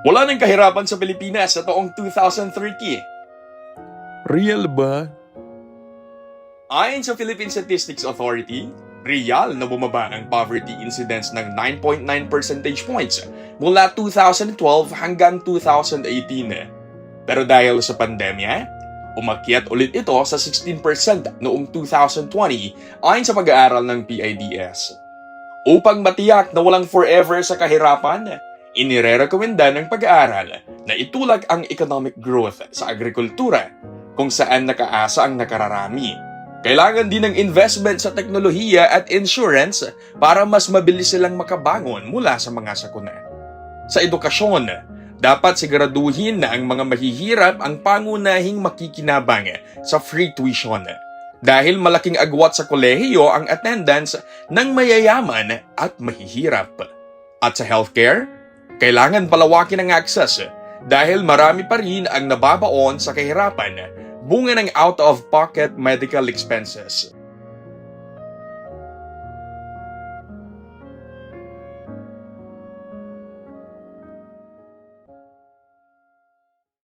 Wala nang kahirapan sa Pilipinas sa taong 2030. Real ba? Ayon sa Philippine Statistics Authority, real na bumaba ang poverty incidence ng 9.9 percentage points mula 2012 hanggang 2018. Pero dahil sa pandemya, umakyat ulit ito sa 16% noong 2020 ayon sa pag-aaral ng PIDS. Upang matiyak na walang forever sa kahirapan, inirerekomenda ng pag-aaral na itulak ang economic growth sa agrikultura kung saan nakaasa ang nakararami. Kailangan din ng investment sa teknolohiya at insurance para mas mabilis silang makabangon mula sa mga sakuna. Sa edukasyon, dapat siguraduhin na ang mga mahihirap ang pangunahing makikinabang sa free tuition. Dahil malaking agwat sa kolehiyo ang attendance ng mayayaman at mahihirap. At sa healthcare, kailangan palawakin ang access dahil marami pa rin ang nababaon sa kahirapan bunga ng out-of-pocket medical expenses.